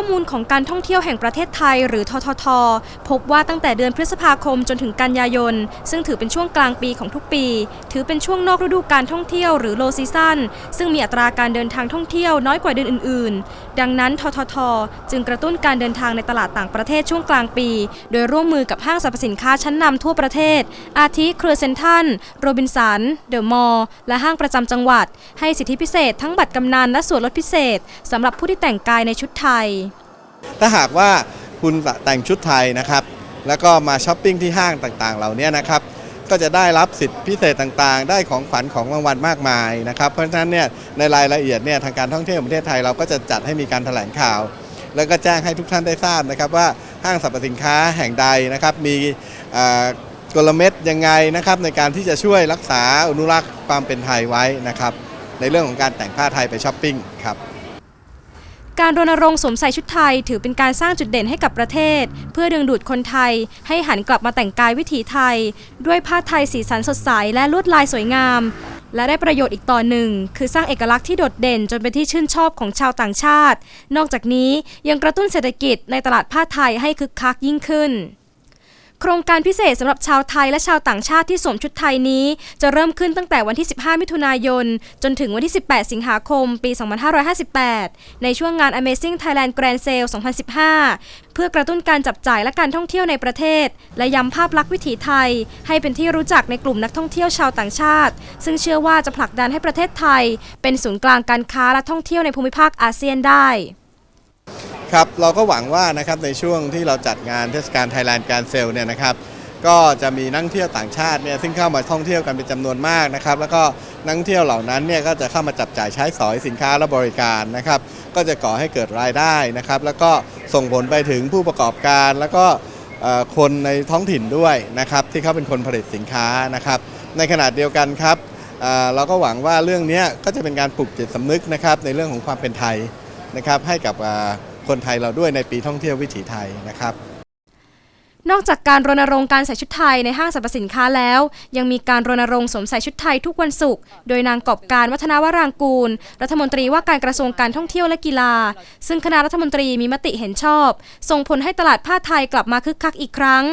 อมูลของการท่องเที่ยวแห่งประเทศไทย หรือททท พบว่าตั้งแต่เดือนพฤษภาคมจนถึงกันยายน ซึ่งถือเป็นช่วงกลางปีของทุกปี ถือเป็นช่วงนอกฤดูการท่องเที่ยวหรือ low season ซึ่งมีอัตราการเดินทางท่องเที่ยวน้อยกว่าเดือนอื่น ๆ ดังนั้นททท จึงกระตุ้นการเดินทางในตลาดต่างประเทศช่วงกลางปี โดยร่วมมือกับห้างสรรพสินค้าชั้นนำทั่วประเทศ อาทิเครือเซนทันโรบินสันเดอะมอลล์และห้างประจำจังหวัด ให้สิทธิพิเศษ ทั้งบัตรกำนันและส่วนลดพิเศษสำหรับผู้ที่แต่งกายในชุดไทย ถ้าหากว่าคุณแต่งชุดไทยนะครับ แล้วก็มาช้อปปิ้งที่ห้างต่างๆ เหล่านี้นะครับ ก็จะได้รับสิทธิพิเศษต่างๆ ได้ของขวัญของรางวัลมากมายนะครับ เพราะฉะนั้นเนี่ยในรายละเอียดเนี่ยทางการท่องเที่ยวประเทศไทยเราก็จะจัดให้มีการแถลงข่าว แล้วก็แจ้งให้ทุกท่านได้ทราบนะครับว่าห้างสรรพสินค้าแห่งใดนะครับ มีกลเม็ดยังไงนะครับในการที่จะช่วยรักษาอนุรักษ์ความเป็นไทยไว้นะครับในเรื่องของการแต่งผ้าไทยไปช้อปปิ้งครับ การรณรงค์สวมใส่ชุดไทย ถือเป็นการสร้างจุดเด่นให้กับประเทศ เพื่อดึงดูดคนไทย ให้หันกลับมาแต่งกายวิถีไทย ด้วยผ้าไทยสีสันสดใสและลวดลายสวยงาม และได้ประโยชน์อีกต่อหนึ่ง คือสร้างเอกลักษณ์ที่โดดเด่นจนเป็นที่ชื่นชอบของชาวต่างชาติ นอกจากนี้ยังกระตุ้นเศรษฐกิจในตลาดผ้าไทยให้คึกคักยิ่งขึ้น โครงการพิเศษสำหรับชาวไทยและชาวต่างชาติที่สวมชุดไทยนี้ จะเริ่มขึ้นตั้งแต่วันที่ 15 มิถุนายน จนถึงวันที่ 18 สิงหาคม ปี 2558 ในช่วงงาน Amazing Thailand Grand Sale 2015 เพื่อกระตุ้นการจับจ่ายและการท่องเที่ยวในประเทศ และย้ำภาพลักษณ์วิถีไทย ให้เป็นที่รู้จักในกลุ่มนักท่องเที่ยวชาวต่างชาติ ซึ่งเชื่อว่าจะผลักดันให้ประเทศไทย เป็นศูนย์กลางการค้าและท่องเที่ยวในภูมิภาคอาเซียนได้ ครับเราก็หวังว่านะครับในช่วงที่เราจัดงานเทศกาลไทยแลนด์การเซลเนี่ยนะครับก็จะมีนักเที่ยวต่างชาติเนี่ยซึ่งเข้ามาท่องเที่ยวกันเป็นจำนวนมากนะครับแล้วก็นักเที่ยวเหล่านั้นเนี่ยก็จะเข้ามาจับจ่ายใช้สอยสินค้าและบริการนะครับก็จะก่อให้เกิดรายได้นะครับแล้วก็ส่งผลไปถึงผู้ประกอบการ แล้วก็คนในท้องถิ่นด้วยนะครับที่เขาเป็นคนผลิตสินค้านะครับในขณะเดียวกันครับเราก็หวังว่าเรื่องนี้ก็จะเป็นการปลุกจิตสำนึกนะครับในเรื่องของความเป็นไทยนะครับให้กับ คนไทยเราด้วยในปีท่องเที่ยววิถีไทยนะครับนอกจากการรณรงค์การใส่ชุดไทยในห้างสรรพสินค้าแล้ว ยังมีการรณรงค์สวมใส่ชุดไทยทุกวันศุกร์โดยนางกอบการวัฒนาวรางกูล รัฐมนตรีว่าการกระทรวงการท่องเที่ยวและกีฬา ซึ่งคณะรัฐมนตรีมีมติเห็นชอบ ส่งผลให้ตลาดผ้าไทยกลับมาคึกคักอีกครั้ง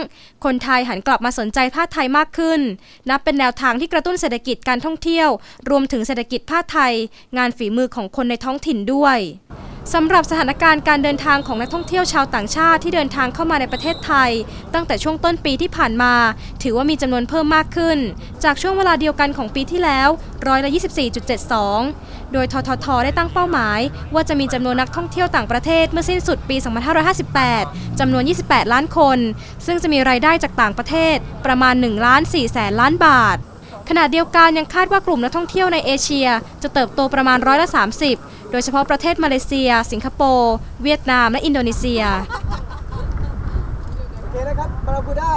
คนไทยหันกลับมาสนใจผ้าไทยมากขึ้น นับเป็นแนวทางที่กระตุ้นเศรษฐกิจการท่องเที่ยว รวมถึงเศรษฐกิจผ้าไทย งานฝีมือของคนในท้องถิ่นด้วย สำหรับสถานการณ์การเดินทางของนักท่องเที่ยวชาวต่างชาติที่เดินทางเข้ามาในประเทศไทย ตั้งแต่ช่วงต้นปีที่ผ่านมา ถือว่ามีจำนวนเพิ่มมากขึ้น จากช่วงเวลาเดียวกันของปีที่แล้วร้อยละ24.72 โดยทททได้ตั้งเป้าหมาย ว่าจะมีจำนวนนักท่องเที่ยวต่างประเทศเมื่อสิ้นสุดปี 2558จำนวน 28 ล้านคน ซึ่งจะมีรายได้จากต่างประเทศประมาณ1ล้าน4แสนล้านบาทขณะเดียวกันยังคาดว่ากลุ่มนักท่องเที่ยวในเอเชีย จะเติบโตประมาณร้อยละ 30 โดยเฉพาะประเทศมาเลเซีย สิงคโปร์ เวียดนาม และอินโดนีเซีย โอเคนะครับบาราบูด้า